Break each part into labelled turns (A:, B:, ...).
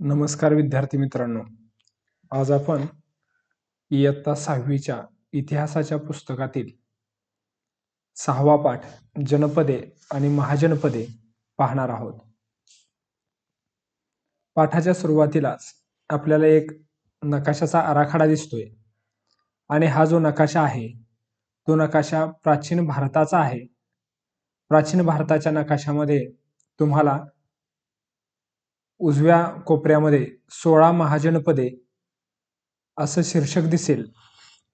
A: नमस्कार विद्यार्थी मित्रांनो. आज आपण इयत्ता सहावीच्या इतिहासाच्या पुस्तकातील सहावा पाठ जनपदे आणि महाजनपदे पाहणार आहोत. पाठाच्या सुरुवातीलाच आपल्याला एक नकाशाचा आराखडा दिसतोय. आणि हा जो नकाशा आहे तो नकाशा प्राचीन भारताचा आहे. प्राचीन भारताच्या नकाशामध्ये तुम्हाला उजव्या कोपऱ्यामध्ये सोळा महाजनपदे असं शीर्षक दिसेल.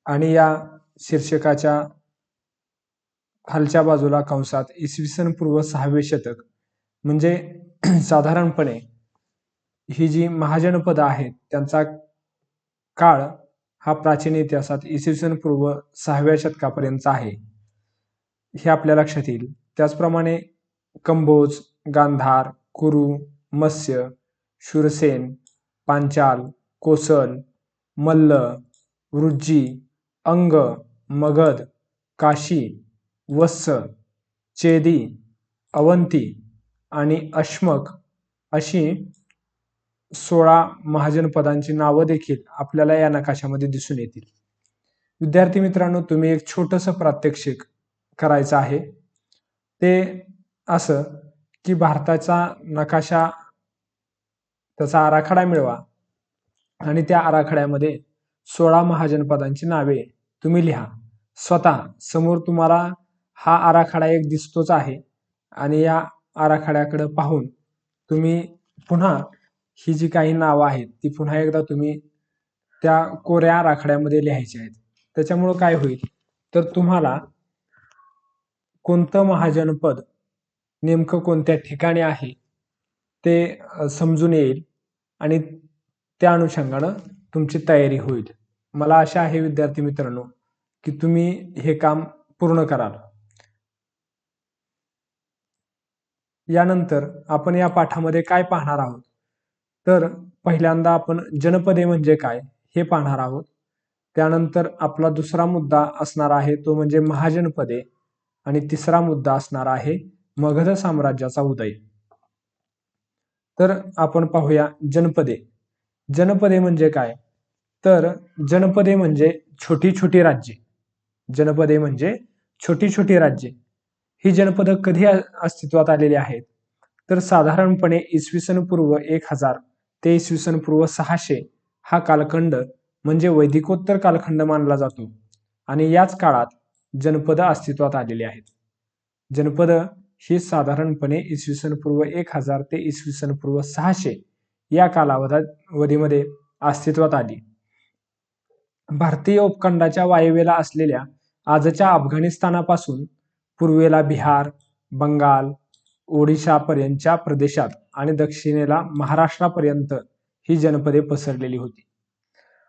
A: आणि या शीर्षकाच्या खालच्या बाजूला कंसात इसवी सन पूर्व सहावे शतक. म्हणजे साधारणपणे ही जी महाजनपद आहेत त्यांचा काळ हा प्राचीन इतिहासात इसवी सन पूर्व सहाव्या शतकापर्यंतचा आहे. हे आपल्या लक्षात येईल. त्याचप्रमाणे कंबोज गांधार कुरू मत्स्य शूरसेन पांचाल कोसल मल्ल वृज्जी अंग मगध काशी वत्स चेदी अवंती आणि अश्मक अशी सोळा महाजनपदांची नावं देखील आपल्याला या नकाशामध्ये दिसून येतील. विद्यार्थी मित्रांनो तुम्ही एक छोटंसं प्रात्यक्षिक करायचं आहे. ते असं की भारताचा नकाशा त्याचा आराखडा मिळवा. आणि त्या आराखड्यामध्ये सोळा महाजनपदांची नावे तुम्ही लिहा. स्वतः समोर तुम्हाला हा आराखडा एक दिसतोच आहे. आणि या आराखड्याकडे पाहून तुम्ही पुन्हा ही जी काही नावं आहेत ती पुन्हा एकदा तुम्ही त्या कोऱ्या आराखड्यामध्ये लिहायची आहेत. त्याच्यामुळं काय होईल? तर तुम्हाला कोणतं महाजनपद नेमकं कोणत्या ठिकाणी आहे ते समजून येईल. आणि त्या अनुषंगानं तुमची तयारी होईल. मला आशा आहे विद्यार्थी मित्रांनो की तुम्ही हे काम पूर्ण कराल. यानंतर आपण या पाठामध्ये काय पाहणार आहोत? तर पहिल्यांदा आपण जनपदे म्हणजे काय हे पाहणार आहोत. त्यानंतर आपला दुसरा मुद्दा असणार आहे तो म्हणजे महाजनपदे. आणि तिसरा मुद्दा असणार आहे मगध साम्राज्याचा उदय. तर आपण पाहूया जनपदे. जनपदे म्हणजे काय? तर जनपदे म्हणजे छोटी छोटी राज्ये. जनपदे म्हणजे छोटी छोटी राज्ये. ही जनपद कधी अस्तित्वात आलेली आहेत? तर साधारणपणे इसवी सन पूर्व एक हजार ते इसवी सन पूर्व सहाशे हा कालखंड म्हणजे वैदिकोत्तर कालखंड मानला जातो. आणि याच काळात जनपद अस्तित्वात आलेली आहेत. जनपद ही साधारणपणे इसवी सन पूर्व एक हजार ते इसवी सन पूर्व सहाशे या कालावधीमध्ये अस्तित्वात आली. भारतीय उपखंडाच्या वायव्येला असलेल्या आजच्या अफगाणिस्तानापासून पूर्वेला बिहार बंगाल ओडिशापर्यंतच्या प्रदेशात आणि दक्षिणेला महाराष्ट्रापर्यंत ही जनपदे पसरलेली होती.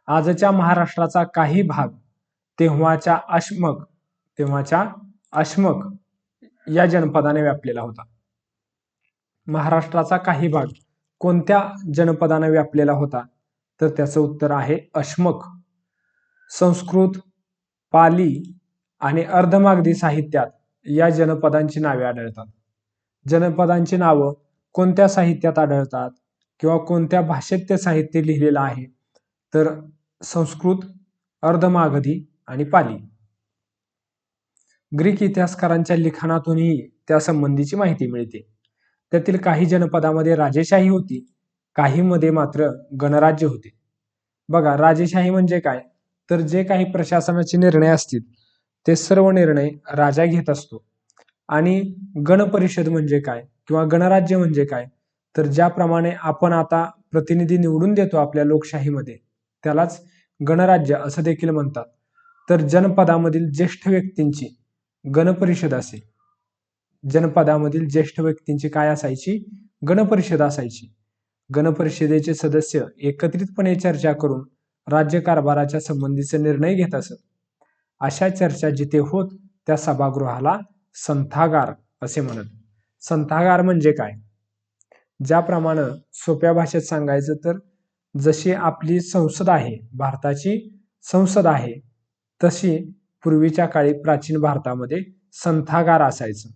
A: आजच्या महाराष्ट्राचा काही भाग तेव्हाच्या अश्मक तेव्हाच्या अश्मक या जनपदाने व्यापलेला होता. महाराष्ट्राचा काही भाग कोणत्या जनपदाने व्यापलेला होता? तर त्याचं उत्तर आहे अश्मक. संस्कृत पाली आणि अर्धमागधी साहित्यात या जनपदांची नावे आढळतात. जनपदांची नावं कोणत्या साहित्यात आढळतात किंवा कोणत्या भाषेत ते साहित्य लिहिलेलं आहे? तर संस्कृत अर्धमागधी आणि पाली. ग्रीक इतिहासकारांच्या लिखाणातूनही त्या संबंधीची माहिती मिळते. त्यातील काही जनपदामध्ये राजेशाही होती काही मध्ये मात्र गणराज्य होते. बघा राजेशाही म्हणजे काय? तर जे काही प्रशासनाचे निर्णय असतील ते सर्व निर्णय राजा घेत असतो. आणि गणपरिषद म्हणजे काय किंवा गणराज्य म्हणजे काय? तर ज्याप्रमाणे आपण आता प्रतिनिधी निवडून देतो आपल्या लोकशाहीमध्ये त्यालाच गणराज्य असं देखील म्हणतात. तर जनपदामधील ज्येष्ठ व्यक्तींची गणपरिषद असे. जनपदामधील ज्येष्ठ व्यक्तींची काय असायची? गणपरिषद असायची. गणपरिषदेचे सदस्य एकत्रितपणे चर्चा करून राज्यकारभाराच्या संबंधीचे निर्णय घेत असत. अशा चर्चा जिथे होत त्या सभागृहाला संथागार असे म्हणत. संथागार म्हणजे काय? ज्याप्रमाणे सोप्या भाषेत सांगायचं तर जशी आपली संसद आहे भारताची संसद आहे तशी पूर्वीच्या काळी प्राचीन भारतामध्ये संथागार असायचं.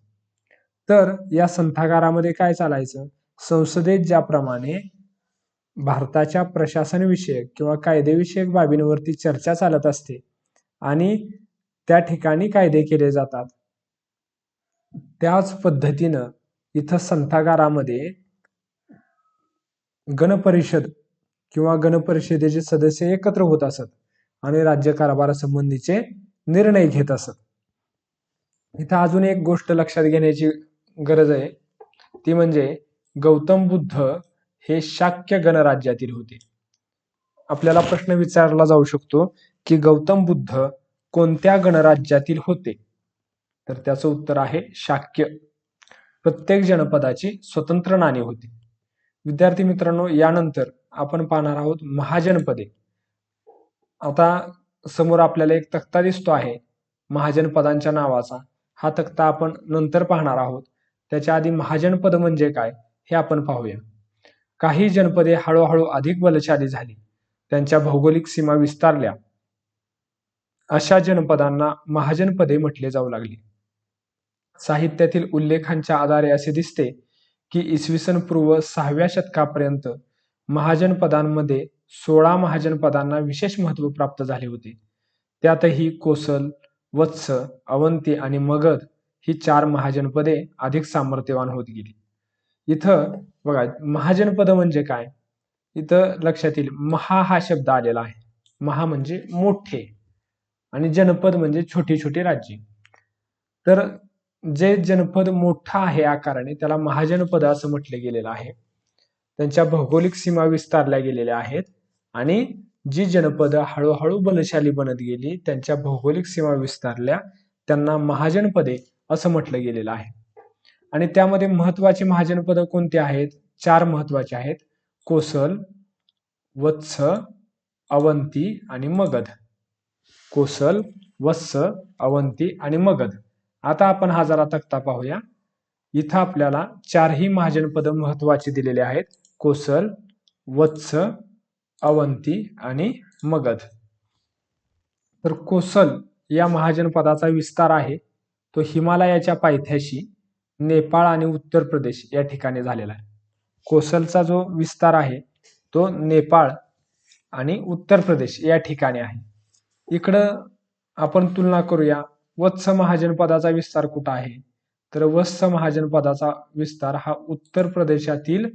A: तर या संथागारामध्ये काय चालायचं? संसदेत ज्याप्रमाणे भारताच्या प्रशासनविषयक किंवा कायदेविषयक बाबींवरती चर्चा चालत असते आणि त्या ठिकाणी कायदे केले जातात. त्याच पद्धतीनं इथं संथागारामध्ये गणपरिषद किंवा गणपरिषदेचे सदस्य एकत्र होत असत आणि राज्यकारभारासंबंधीचे निर्णय घेत असत. इथं अजून एक गोष्ट लक्षात घेण्याची गरज आहे. ती म्हणजे गौतम बुद्ध हे शाक्य गणराज्यातील होते. आपल्याला प्रश्न विचारला जाऊ शकतो की गौतम बुद्ध कोणत्या गणराज्यातील होते? तर त्याचं उत्तर आहे शाक्य. प्रत्येक जनपदाची स्वतंत्र नाणी होती. विद्यार्थी मित्रांनो यानंतर आपण पाहणार आहोत महाजनपदे. आता समोर आपल्याला एक तक्ता दिसतो आहे. महाजनपदांच्या नावाचा. हा तक्ता आपण नंतर पाहणार आहोत. त्याच्या आधी महाजनपद म्हणजे काय हे आपण पाहूया. काही जनपदे हळूहळू अधिक बलशाली झाली. त्यांच्या भौगोलिक सीमा विस्तारल्या. अशा जनपदांना महाजनपदे म्हटले जाऊ लागली. साहित्यातील उल्लेखांच्या आधारे असे दिसते की इसवी सन पूर्व सहाव्या शतकापर्यंत महाजनपदांमध्ये सोळा महाजनपदांना विशेष महत्त्व प्राप्त झाले होते. त्यातही कोसल वत्स अवंती आणि मगध ही चार महाजनपदे अधिक सामर्थ्यवान होत गेली. इथं बघा महाजनपद म्हणजे काय? इथं लक्षात येईल महा हा शब्द आलेला आहे. महा म्हणजे मोठे आणि जनपद म्हणजे छोटी छोटी राज्ये. तर जे जनपद मोठा आहे आकाराने त्याला महाजनपद असं म्हटलं गेलेलं आहे. त्यांच्या भौगोलिक सीमा विस्तारल्या गेलेल्या आहेत. आणि जी जनपद हळूहळू बलशाली बनत गेली त्यांच्या भौगोलिक सीमा विस्तारल्या त्यांना महाजनपदे असं म्हटलं गेलेलं आहे. आणि त्यामध्ये महत्वाची महाजनपद कोणती आहेत? चार महत्त्वाचे आहेत. कोसल वत्स अवंती आणि मगध. कोसल वत्स अवंती आणि मगध. आता आपण हा जरा तक्ता पाहूया. इथं आपल्याला चारही महाजनपद महत्वाची दिलेले आहेत. कोसल वत्स अवंती आणि मगध. तर कोसल या महाजनपदाचा विस्तार आहे. तो हिमालयाच्या पायथ्याशी नेपाळ आणि उत्तर प्रदेश या ठिकाणी झालेला आहे. कोसलचा जो विस्तार आहे तो नेपाळ आणि उत्तर प्रदेश या ठिकाणी आहे. इकडं आपण तुलना करूया वत्स महाजनपदाचा विस्तार कुठं आहे? तर वत्स महाजनपदाचा विस्तार हा उत्तर प्रदेशातील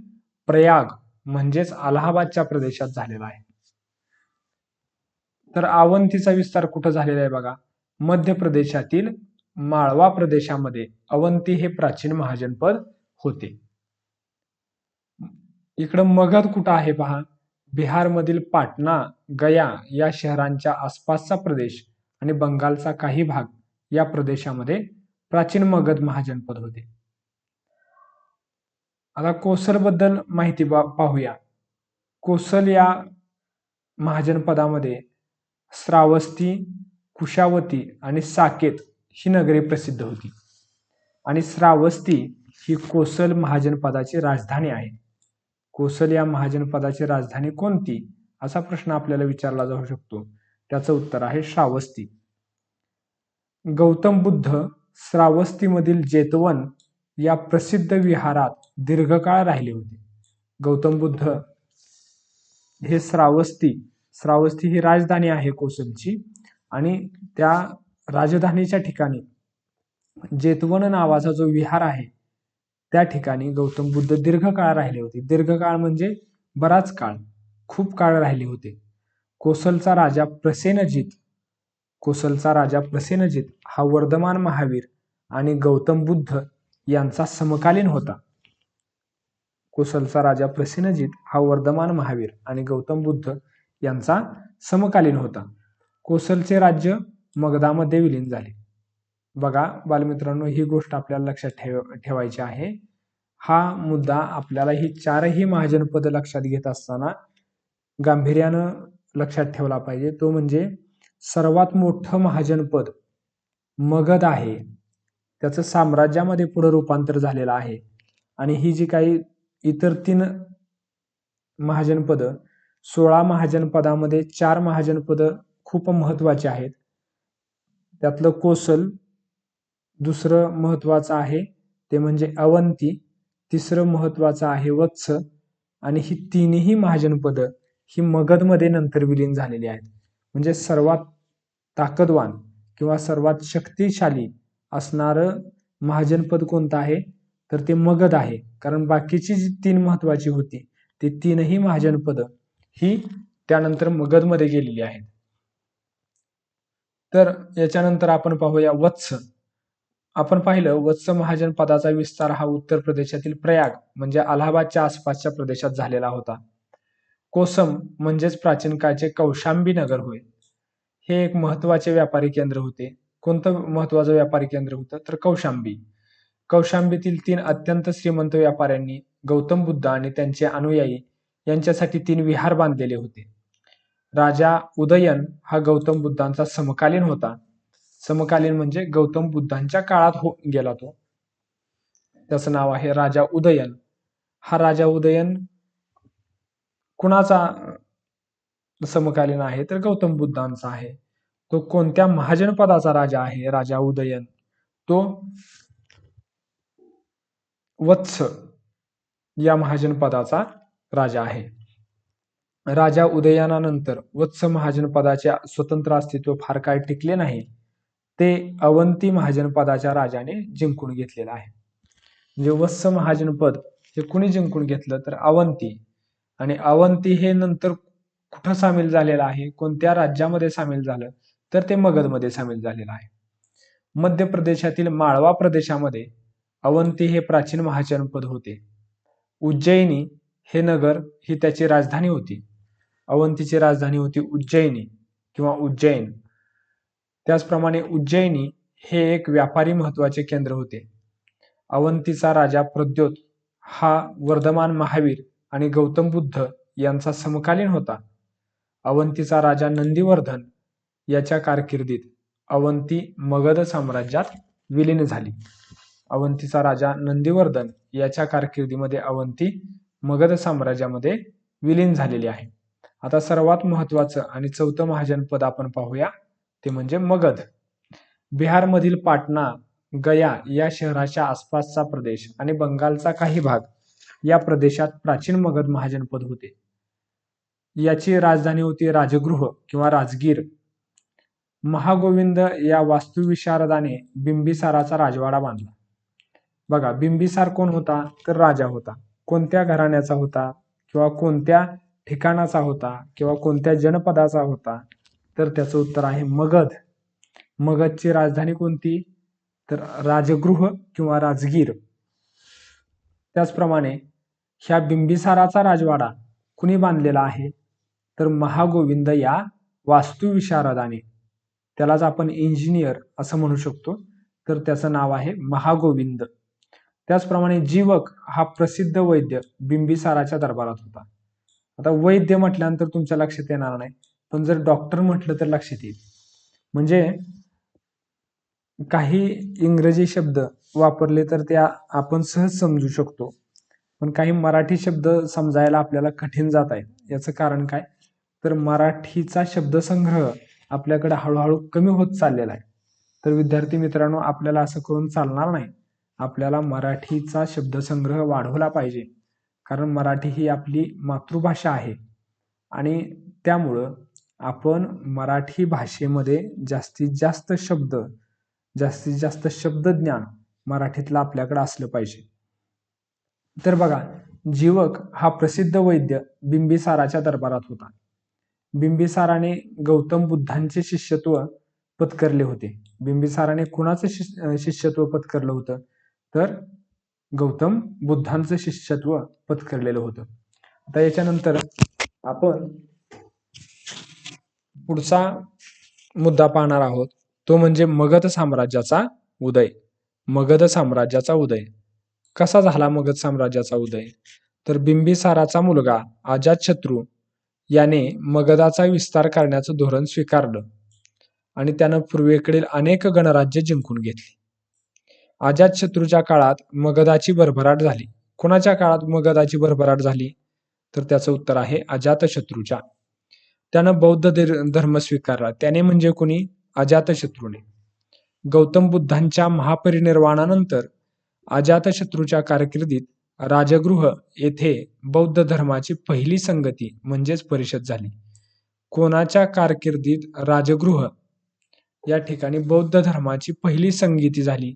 A: प्रयाग म्हणजेच अलाहाबादच्या प्रदेशात झालेला आहे. तर अवंतीचा विस्तार कुठं झालेला आहे बघा? मध्य प्रदेशातील माळवा प्रदेशामध्ये अवंती हे प्राचीन महाजनपद होते. इकडं मगध कुठं आहे पहा? बिहारमधील पाटणा गया या शहरांच्या आसपासचा प्रदेश आणि बंगालचा काही भाग या प्रदेशामध्ये प्राचीन मगध महाजनपद होते. आता कोसलबद्दल माहिती पाहूया. कोसल या महाजनपदामध्ये श्रावस्ती कुशावती आणि साकेत ही नगरे प्रसिद्ध होती. आणि श्रावस्ती ही कोसल महाजनपदाची राजधानी आहे. कोसल या महाजनपदाची राजधानी कोणती? असा प्रश्न आपल्याला विचारला जाऊ शकतो. त्याचं उत्तर आहे श्रावस्ती. गौतम बुद्ध श्रावस्तीमधील जेतवन या प्रसिद्ध विहारात दीर्घकाळ राहिले होते. गौतम बुद्ध हे श्रावस्ती श्रावस्ती ही राजधानी आहे कोसलची आणि त्या राजधानीच्या ठिकाणी जेतवन नावाचा जो विहार आहे त्या ठिकाणी गौतम बुद्ध दीर्घकाळ राहिले होते. दीर्घकाळ म्हणजे बराच काळ खूप काळ राहिले होते. कोसलचा राजा प्रसेनजित कोसलचा राजा प्रसेनजित हा वर्धमान महावीर आणि गौतम बुद्ध यांचा समकालीन होता. कोसलचा राजा प्रसेनजित हा वर्धमान महावीर आणि गौतम बुद्ध यांचा समकालीन होता. कोसलचे राज्य मगधामध्ये विलीन झाले. बघा बालमित्रांनो ही गोष्ट आपल्याला लक्षात ठेव ठेवायची आहे. हा मुद्दा आपल्याला ही चारही महाजनपद लक्षात घेत असताना गांभीर्यानं लक्षात ठेवला पाहिजे. तो म्हणजे सर्वात मोठं महाजनपद मगध आहे. त्याचं साम्राज्यामध्ये पुढे रूपांतर झालेलं आहे. आणि ही जी काही इतर तीन महाजनपद सोळा महाजनपदामध्ये चार महाजनपद खूप महत्त्वाचे आहेत. त्यातलं कोसल दुसरं महत्वाचं आहे ते म्हणजे अवंती. तिसरं महत्वाचं आहे वत्स. आणि ही तिन्ही महाजनपद ही मगधमध्ये नंतर विलीन झालेली आहेत. म्हणजे सर्वात ताकदवान किंवा सर्वात शक्तिशाली असणारं महाजनपद कोणतं आहे? तर ते मगध आहे. कारण बाकीची जी तीन महत्वाची होती ती तीनही महाजनपद ही त्यानंतर मगधमध्ये गेलेली आहेत. तर याच्यानंतर आपण पाहूया वत्स. आपण पाहिलं वत्स महाजन पदाचा विस्तार हा उत्तर प्रदेशातील प्रयाग म्हणजे अलाहाबादच्या आसपासच्या प्रदेशात झालेला होता. कोसम म्हणजेच प्राचीन काळचे कौशांबी नगर होय. हे एक महत्त्वाचे व्यापारी केंद्र होते. कोणतं महत्वाचं व्यापारी केंद्र होतं? तर कौशांबी. कौशांबीतील तीन अत्यंत श्रीमंत व्यापाऱ्यांनी गौतम बुद्ध आणि त्यांचे अनुयायी यांच्यासाठी तीन विहार बांधलेले होते. राजा उदयन हा गौतम बुद्धांचा समकालीन होता. समकालीन म्हणजे गौतम बुद्धांच्या काळात हो गेला तो. त्याचं नाव आहे राजा उदयन. हा राजा उदयन कुणाचा समकालीन आहे तर गौतम बुद्धांचा आहे. तो कोणत्या महाजनपदाचा राजा आहे राजा उदयन? तो वत्स या महाजनपदाचा राजा आहे. राजा उदयनानंतर वत्स महाजनपदाचे स्वतंत्र अस्तित्व फार काळ टिकले नाही ते अवंती महाजनपदाच्या राजाने जिंकून घेतलेलं आहे. म्हणजे वत्स महाजनपद हे कुणी जिंकून घेतलं तर अवंती. आणि अवंती हे नंतर कुठं सामील झालेलं आहे? कोणत्या राज्यामध्ये सामील झालं? तर ते मगधमध्ये सामील झालेलं आहे. मध्य प्रदेशातील माळवा प्रदेशामध्ये अवंती हे प्राचीन महाजनपद होते. उज्जैनी हे नगर ही त्याची राजधानी होती. अवंतीची राजधानी होती उज्जैनी किंवा उज्जैन. त्याचप्रमाणे उज्जैनी हे एक व्यापारी महत्त्वाचे केंद्र होते. अवंतीचा राजा प्रद्योत हा वर्धमान महावीर आणि गौतम बुद्ध यांचा समकालीन होता. अवंतीचा राजा नंदीवर्धन याच्या कारकिर्दीत अवंती मगध साम्राज्यात विलीन झाली. अवंतीचा राजा नंदीवर्धन याच्या कारकिर्दीमध्ये अवंती मगध साम्राज्यामध्ये विलीन झालेली आहे. आता सर्वात महत्वाचं आणि चौथं महाजनपद आपण पाहूया ते म्हणजे मगध. बिहारमधील पाटणा गया या शहराच्या आसपासचा प्रदेश आणि बंगालचा काही भाग या प्रदेशात प्राचीन मगध महाजनपद होते. याची राजधानी होती राजगृह किंवा राजगीर. महागोविंद या वास्तुविशारदाने बिंबिसाराचा राजवाडा बांधला. बघा बिंबिसार कोण होता? तर राजा होता. कोणत्या घराण्याचा होता? किंवा कोणत्या ठिकाणाचा होता? किंवा कोणत्या जनपदाचा होता? तर त्याचं उत्तर आहे मगध. मगधची राजधानी कोणती? तर राजगृह किंवा राजगीर. त्याचप्रमाणे ह्या बिंबिसाराचा राजवाडा कुणी बांधलेला आहे? तर महागोविंद या वास्तुविशारदाने. त्यालाच आपण इंजिनियर असं म्हणू शकतो. तर त्याचं नाव आहे महागोविंद. त्याचप्रमाणे जीवक हा प्रसिद्ध वैद्य बिंबिसाराच्या दरबारात होता. आता वैद्य म्हटल्यानंतर तुमच्या लक्षात येणार नाही पण जर डॉक्टर म्हटलं तर लक्षात येईल. म्हणजे काही इंग्रजी शब्द वापरले तर त्या आपण सहज समजू शकतो. पण काही मराठी शब्द समजायला आपल्याला कठीण जात आहे याचं कारण काय? तर मराठीचा शब्दसंग्रह आपल्याकडे हळूहळू कमी होत चाललेला आहे. तर विद्यार्थी मित्रांनो आपल्याला असं करून चालणार नाही. आपल्याला मराठीचा शब्दसंग्रह वाढवला पाहिजे. कारण मराठी ही आपली मातृभाषा आहे. आणि त्यामुळं आपण मराठी भाषेमध्ये जास्तीत जास्त शब्द जास्तीत जास्त शब्दज्ञान मराठीतलं आपल्याकडे असलं पाहिजे. तर बघा जीवक हा प्रसिद्ध वैद्य बिंबिसाराच्या दरबारात होता. बिंबिसाराने गौतम बुद्धांचे शिष्यत्व पत्करले होते. बिंबिसाराने कुणाचं शिष्य शिष्यत्व पत्करलं होतं? तर गौतम बुद्धांचं शिष्यत्व पत्करलेलं होतं. आता याच्यानंतर आपण पुढचा मुद्दा पाहणार आहोत. तो म्हणजे मगध साम्राज्याचा उदय. मगध साम्राज्याचा उदय. कसा झाला मगध साम्राज्याचा उदय? तर बिंबिसाराचा मुलगा अजातशत्रू याने मगधाचा विस्तार करण्याचं धोरण स्वीकारलं. आणि त्यानं पूर्वेकडील अनेक गणराज्य जिंकून घेतली. अजातशत्रूच्या काळात मगधाची भरभराट झाली. कोणाच्या काळात मगधाची भरभराट झाली? तर त्याचं उत्तर आहे अजातशत्रूच्या त्यानं बौद्ध धर्म स्वीकारला. त्याने म्हणजे कोणी? अजातशत्रूने गौतम बुद्धांच्या महापरिनिर्वाणानंतर अजातशत्रूच्या कारकिर्दीत राजगृह येथे बौद्ध धर्माची पहिली संगती म्हणजेच परिषद झाली. कोणाच्या कारकिर्दीत राजगृह? या ठिकाणी बौद्ध धर्माची पहिली संगीती झाली.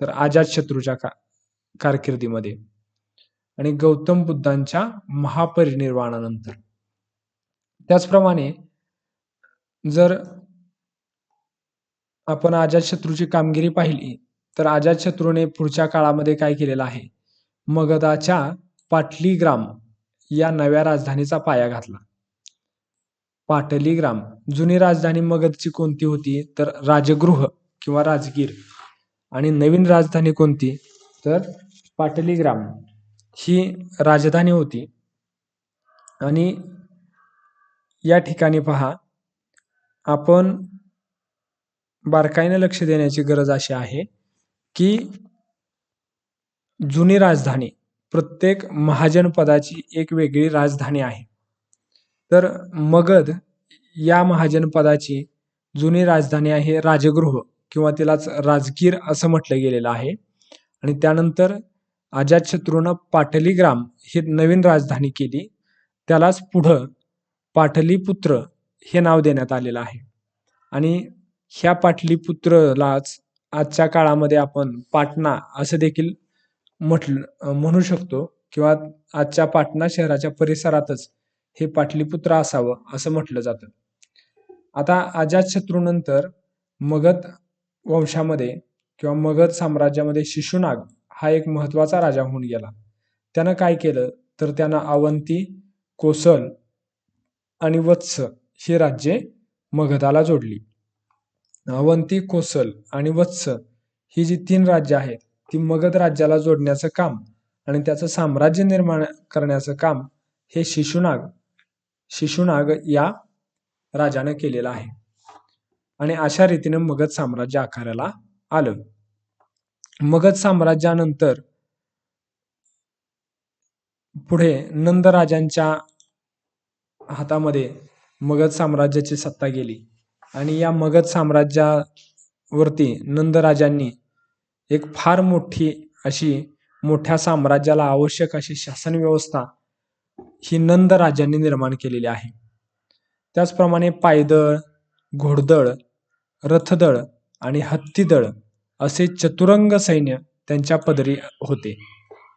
A: तर अजातशत्रूच्या का कारकिर्दीमध्ये. आणि गौतम बुद्धांच्या महापरिनिर्वाणानंतर. त्याचप्रमाणे जर आपण अजातशत्रूची कामगिरी पाहिली तर अजातशत्रूने पुढच्या काळामध्ये काय केलेलं आहे? मगधाच्या पाटलीग्राम या नव्या राजधानीचा पाया घातला. पाटलीग्राम. जुनी राजधानी मगधची कोणती होती? तर राजगृह किंवा राजगीर. आणि नवीन राजधानी कोणती? तर पाटलीग्राम. ही राजधानी होती. आणि या ठिकाणी पहा आपण बारकाईने लक्ष देण्याची गरज अशी आहे की जुनी राजधानी प्रत्येक महाजनपदाची एक वेगळी राजधानी आहे. तर मगध या महाजनपदाची जुनी राजधानी आहे राजगृह. किंवा तिलाच राजगीर असं म्हटलं गेलेलं आहे. आणि त्यानंतर अजातशत्रूनं पाटलीग्राम ही नवीन राजधानी केली. त्यालाच पुढं पाटलीपुत्र हे नाव देण्यात आलेलं आहे. आणि ह्या पाटलीपुत्रलाच आजच्या काळामध्ये आपण पाटणा असं देखील म्हटलं म्हणू शकतो किंवा आजच्या पाटणा शहराच्या परिसरातच हे पाटलीपुत्र असावं असं म्हटलं जातं. आता अजातशत्रूनंतर मगध वंशामध्ये किंवा मगध साम्राज्यामध्ये शिशुनाग हा एक महत्त्वाचा राजा होऊन गेला. त्यानं काय केलं? तर त्यानं अवंती कोसल आणि वत्स ही राज्ये मगधाला जोडली. अवंती कोसल आणि वत्स ही जी तीन राज्य आहेत ती मगध राज्याला जोडण्याचं काम आणि त्याचं साम्राज्य निर्माण करण्याचं काम हे शिशुनाग शिशुनाग या राजानं केलेलं आहे. आणि अशा रीतीने मगध साम्राज्य आकाराला आलं. मगध साम्राज्यानंतर पुढे नंदराजांच्या हातामध्ये मगध साम्राज्याची सत्ता गेली. आणि या मगध साम्राज्यावरती नंद राजांनी एक फार मोठी अशी मोठ्या साम्राज्याला आवश्यक अशी शासन व्यवस्था ही नंद राजांनी निर्माण केलेली आहे. त्याचप्रमाणे पायदळ घोडदळ रथदळ आणि हत्तीदळ असे चतुरंग सैन्य त्यांच्या पदरी होते.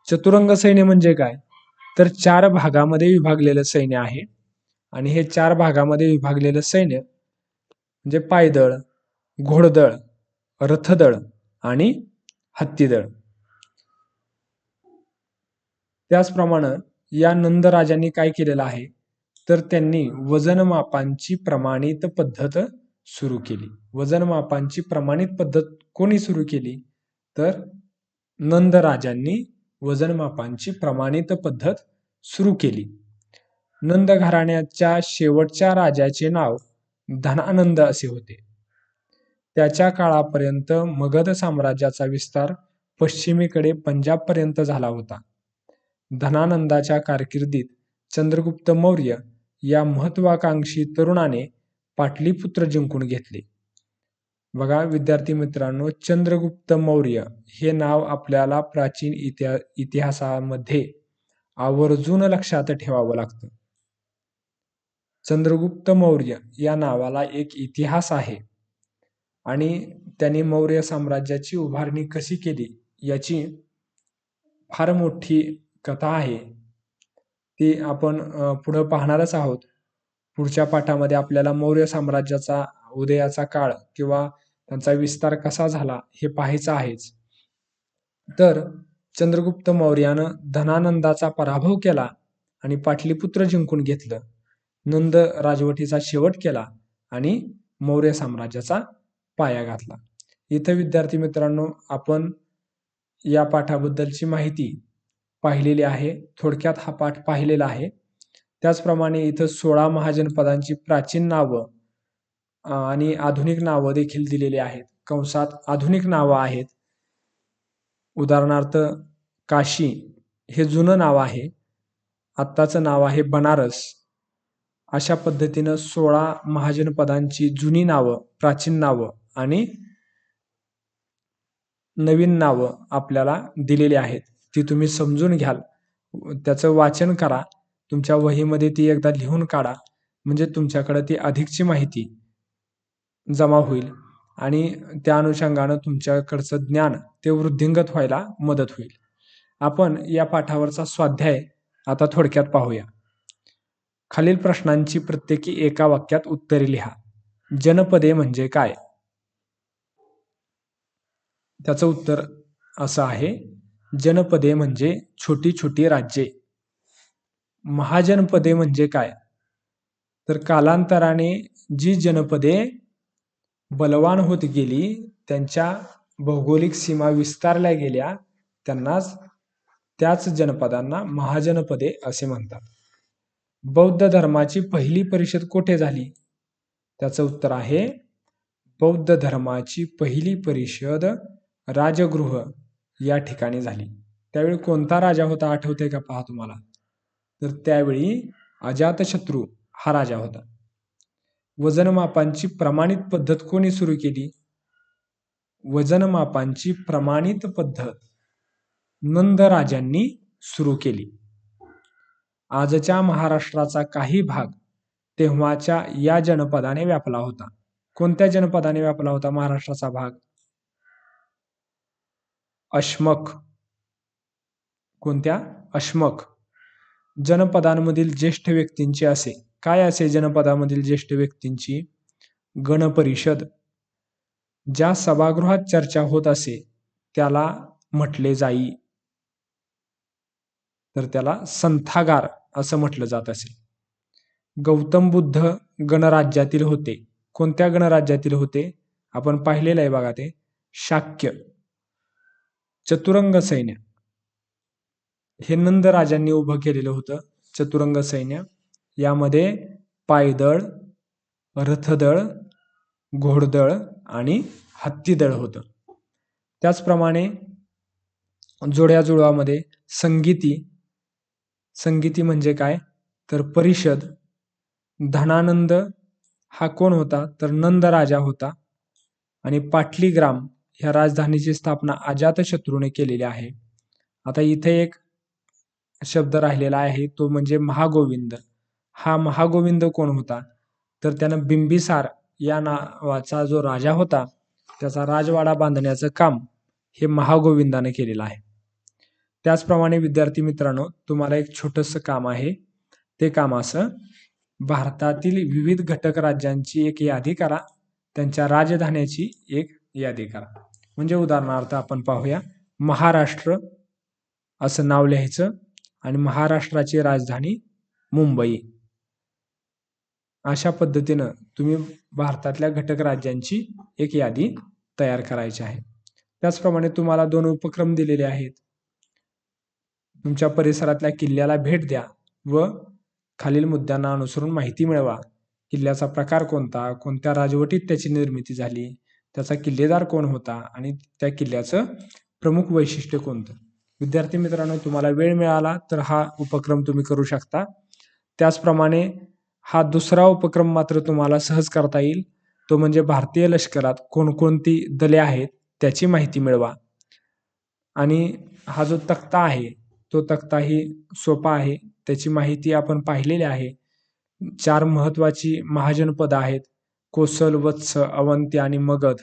A: चतुरंग सैन्य म्हणजे काय? तर चार भागामध्ये विभागलेलं सैन्य आहे आणि हे चार भागामध्ये विभागलेलं सैन्य म्हणजे पायदळ घोडदळ रथदळ आणि हत्तीदळ. त्याचप्रमाणे या नंद राजांनी काय केलेलं आहे? तर त्यांनी वजनमापांची प्रमाणित पद्धत सुरू केली. वजनमापांची प्रमाणित पद्धत कोणी सुरू केली? तर नंद राजांनी वजनमापांची प्रमाणित पद्धत सुरू केली. नंद घराण्याच्या शेवटच्या राजाचे नाव धनानंद असे होते. त्याच्या काळापर्यंत मगध साम्राज्याचा विस्तार पश्चिमेकडे पंजाबपर्यंत झाला होता. धनानंदाच्या कारकिर्दीत चंद्रगुप्त मौर्य या महत्वाकांक्षी तरुणाने पाटलीपुत्र जिंकून घेतले. बघा विद्यार्थी मित्रांनो चंद्रगुप्त मौर्य हे नाव आपल्याला प्राचीन इतिहा इतिहासामध्ये आवर्जून लक्षात ठेवावं लागतं. चंद्रगुप्त मौर्य या नावाला एक इतिहास आहे आणि त्यांनी मौर्य साम्राज्याची उभारणी कशी केली याची फार मोठी कथा आहे. ती आपण पुढं पाहणारच आहोत. पुढच्या पाठामध्ये आपल्याला मौर्य साम्राज्याचा उदयाचा काळ किंवा त्यांचा विस्तार कसा झाला हे पाहायचं आहेच. तर चंद्रगुप्त मौर्यानं धनानंदाचा पराभव केला आणि पाटलीपुत्र जिंकून घेतलं. नंद राजवटीचा शेवट केला आणि मौर्य साम्राज्याचा पाया घातला. इथं विद्यार्थी मित्रांनो आपण या पाठाबद्दलची माहिती पाहिलेली आहे थोडक्यात हा पाठ पाहिलेला आहे. त्याचप्रमाणे इथं सोळा महाजनपदांची प्राचीन नावं आणि आधुनिक नावं देखील दिलेली आहेत. कंसात आधुनिक नावं आहेत. उदाहरणार्थ काशी हे जुनं नाव आहे. आत्ताचं नाव आहे बनारस. अशा पद्धतीनं सोळा महाजनपदांची जुनी नावं प्राचीन नावं आणि नवीन नावं आपल्याला दिलेली आहेत. ती तुम्ही समजून घ्याल. त्याचं वाचन करा. तुमच्या वहीमध्ये ती एकदा लिहून काढा. म्हणजे तुमच्याकडे ती अधिकची माहिती जमा होईल आणि त्या अनुषंगानं तुमच्याकडचं ज्ञान ते वृद्धिंगत व्हायला मदत होईल. आपण या पाठावरचा स्वाध्याय आता थोडक्यात पाहूया. खालील प्रश्नांची प्रत्येकी एका वाक्यात उत्तरे लिहा. जनपदे म्हणजे काय? त्याचं उत्तर असं आहे. जनपदे म्हणजे छोटी छोटी राज्ये. महाजनपदे म्हणजे काय? तर कालांतराने जी जनपदे बलवान होत गेली त्यांच्या भौगोलिक सीमा विस्तारल्या गेल्या त्यांनाच त्याच जनपदांना महाजनपदे असे म्हणतात. बौद्ध धर्माची पहिली परिषद कोठे झाली? त्याचं उत्तर आहे बौद्ध धर्माची पहिली परिषद राजगृह. या ठिकाणी झाली. त्यावेळी कोणता राजा होता आठवते का पहा तुम्हाला? तर त्यावेळी अजातशत्रू हा राजा होता. वजनमापांची प्रमाणित पद्धत कोणी सुरू केली? वजनमापांची प्रमाणित पद्धत नंद राजांनी सुरू केली. आजच्या महाराष्ट्राचा काही भाग तेव्हाच्या या जनपदाने व्यापला होता. कोणत्या जनपदाने व्यापला होता महाराष्ट्राचा भाग? अश्मक. कोणत्या? अश्मक. जनपदांमधील ज्येष्ठ व्यक्तींची असे. काय असे जनपदामधील ज्येष्ठ व्यक्तींची? गणपरिषद. ज्या सभागृहात चर्चा होत असे त्याला म्हटले जाई. तर त्याला संथागार असं म्हटलं जात असे. गौतम बुद्ध गणराज्यातील होते. कोणत्या गणराज्यातील होते? आपण पाहिलेलं आहे बघा ते. शाक्य. चतुरंग सैन्य. हे नंद राजांनी उभं केलेलं होतं चतुरंग सैन्य. यामध्ये पायदळ रथदळ घोडदळ आणि हत्तीदळ होतं. त्याचप्रमाणे जोड्या जुळवामध्ये संगीती. संगीती म्हणजे काय? तर परिषद. धनानंद हा कोण होता? तर नंद राजा होता. आणि पाटलीग्राम ह्या राजधानीची स्थापना अजातशत्रूने केलेली आहे. आता इथे एक शब्द राहिलेला आहे तो म्हणजे महागोविंद. हा महागोविंद कोण होता? तर त्यानं बिंबिसार या नावाचा जो राजा होता त्याचा राजवाडा बांधण्याचं काम हे महागोविंदाने केलेलं आहे. त्याचप्रमाणे विद्यार्थी मित्रांनो तुम्हाला एक छोटंसं काम आहे. ते काम असं भारतातील विविध घटक राज्यांची एक यादी करा त्यांच्या राजधान्याची एक यादी करा. म्हणजे उदाहरणार्थ आपण पाहूया महाराष्ट्र असं नाव लिहायचं आणि महाराष्ट्राची राजधानी मुंबई. अशा पद्धतीनं तुम्ही भारतातल्या घटक राज्यांची एक यादी तयार करायची आहे. त्याचप्रमाणे तुम्हाला दोन उपक्रम दिलेले आहेत. तुमच्या परिसरातल्या किल्ल्याला भेट द्या व खालील मुद्द्यांना अनुसरून माहिती मिळवा. किल्ल्याचा प्रकार कोणता? कोणत्या राजवटीत त्याची निर्मिती झाली? त्याचा किल्लेदार कोण होता आणि त्या किल्ल्याचं प्रमुख वैशिष्ट्य कोणतं? विद्यार्थी मित्रांनो तुम्हाला वेळ मिळाला तर हा उपक्रम तुम्ही करू शकता. त्याचप्रमाणे हा दुसरा उपक्रम मात्र तुम्हाला सहज करता येईल. तो म्हणजे भारतीय लष्करात कोणकोणती दले आहेत त्याची माहिती मिळवा. आणि हा जो तक्ता आहे तो तक्ताही सोपा आहे. त्याची माहिती आपण पाहिलेली आहे. चार महत्वाची महाजनपद आहेत. कोसल वत्स अवंती आणि मगध.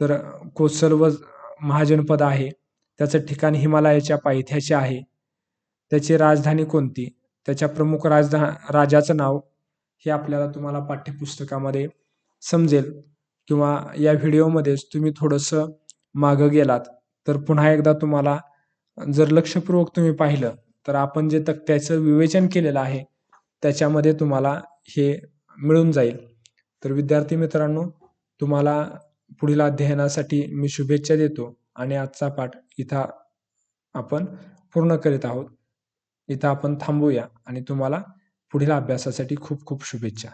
A: तर कोसल व महाजनपद आहे. त्याचं ठिकाण हिमालयाच्या पायथ्याचे आहे. त्याची राजधानी कोणती? त्याच्या प्रमुख राजधा राजाचं नाव हे आपल्याला तुम्हाला पाठ्यपुस्तकामध्ये समजेल किंवा या व्हिडिओमध्येच तुम्ही थोडंसं मागं गेलात. तर पुन्हा एकदा तुम्हाला जर लक्षपूर्वक तुम्ही पाहिलं तर आपण जे तक्त्याचं विवेचन केलेलं आहे त्याच्यामध्ये तुम्हाला हे मिळून जाईल. तर विद्यार्थी मित्रांनो तुम्हाला पुढील अध्ययनासाठी मी शुभेच्छा देतो आणि आजचा पाठ इथं आपण पूर्ण करीत आहोत. इथं आपण थांबूया आणि तुम्हाला पुढील अभ्यासासाठी खूप खूप शुभेच्छा.